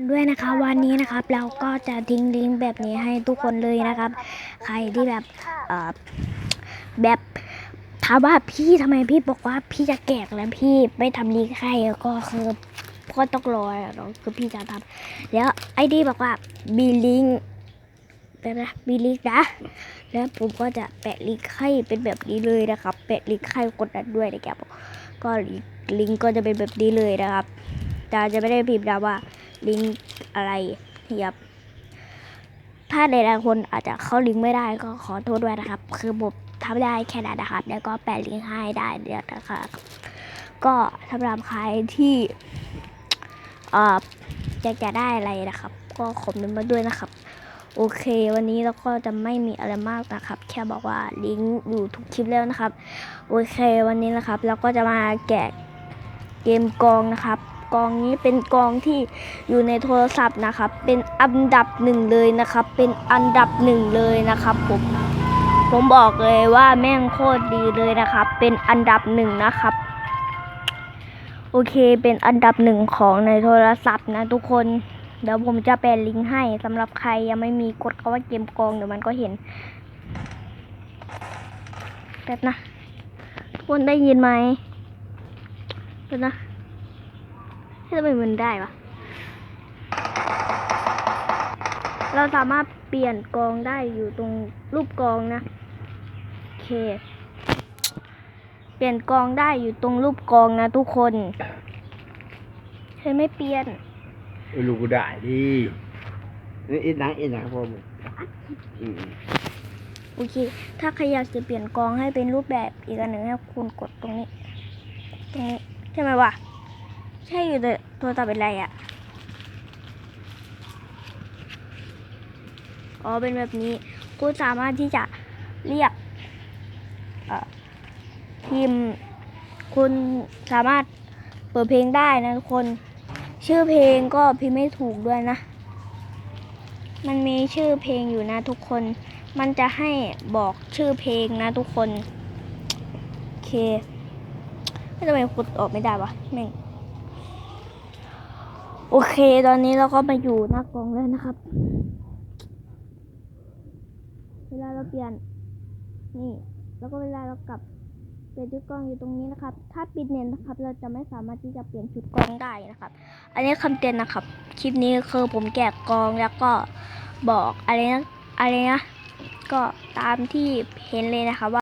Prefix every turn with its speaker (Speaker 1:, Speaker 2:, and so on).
Speaker 1: ันด้วยนะคะวันนี้นะครับเราก็จะทิ้งลิงก์แบบนี้ให้ทุกคนเลยนะครับ ใครที่แบบเอ่อแบบถามว่าพี่ทำไมพี่บอกว่าพี่จะแกกแล้วพี่ไม่ทำลิงก์ให้ก็คือก็ต้องรอเราคือพี่จะทำแล้วไอ้ดีบอกว่ามีลิงก์แบบนะมีลิงก์นะ แล้วผมก็จะแปะลิงก์ให้เป็นแบบนี้เลยนะครับ แปะลิงก์ให้กดดันด้วยนะครับก็ลิงก์ลิงก์ก็จะเป็นแบบนี้เลยนะครับแต่จะไม่ได้พิมพ์นะว่า ลิงก์อะไรนะครับ ถ้าในหลายๆคนอาจจะเข้าลิงก์ไม่ได้ก็ขอโทษด้วยนะครับ คือผมทำได้แค่นั้นนะครับ แล้วก็แปะลิงก์ให้ได้เดี๋ยวนะครับ ก็สำหรับใครที่เอ่ออยากจะได้อะไรนะครับ ก็คอมเมนต์มาด้วยนะครับ โอเค วันนี้เราก็จะไม่มีอะไรมากนะครับ แค่บอกว่าลิงก์อยู่ทุกคลิปแล้วนะครับ โอเค วันนี้นะครับ เราก็จะมาแกะเกมกองนะครับ กองนี้เป็นกองที่อยู่ในโทรศัพท์นะครับ เป็นอันดับหนึ่งเลยนะครับ เป็นอันดับหนึ่งเลยนะครับผมผมบอกเลยว่าแม่งโคตรดีเลยนะครับ เป็นอันดับหนึ่งนะครับ โอเคเป็นอันดับหนึ่งของในโทรศัพท์นะทุกคนเดี๋ยวผมจะแปะลิงก์ให้สำหรับใครยังไม่มีกดคาว่าเกมกองเดี๋ยวมันก็เห็นแป๊บนะทุกคนได้ยินไหมแป๊บนะ ทำไมมันได้วะ เราสามารถเปลี่ยนกองได้อยู่ตรงรูปกองนะโอเค เปลี่ยนกองได้อยู่ตรงรูปกองนะทุกคนเคยไม่เปลี่ยน
Speaker 2: เออลูกกูได้ดินี่เอ็นหนังเอ็นหนังพ่อมึงอืม
Speaker 1: โอเค ถ้าใครอยากจะเปลี่ยนกองให้เป็นรูปแบบอีกอันหนึ่งให้คุณกดตรงนี้ ตรงนี้ ใช่ไหมวะ ใช่อยู่แต่ตัวต่อเป็นไรอะ่ะ อ๋อ เป็นแบบนี้ คุณสามารถที่จะเรียกทีมคุณสามารถเปิดเพลงได้นะทุกคน ชื่อเพลงก็พิมพ์ไม่ถูกด้วยนะ มันมีชื่อเพลงอยู่นะทุกคน มันจะให้บอกชื่อเพลงนะทุกคน โอเค ไม่ทำไมกดออกไม่ได้วะแม่ง โอเค ตอนนี้เราก็มาอยู่หน้ากล่องแล้วนะครับ เวลาเราเปลี่ยน นี่ แล้วก็เวลาเรากลับเปลี่ยนชุดกล้องอยู่ตรงนี้นะครับ ถ้าปิดเน็ตนะครับ เราจะไม่สามารถที่จะเปลี่ยนชุดกล้องได้นะครับ อันนี้คำเตือนนะครับ คลิปนี้คือผมแกะกองแล้วก็บอกอะไรนะ อะไรนะ ก็ตามที่เห็นเลยนะคะว่า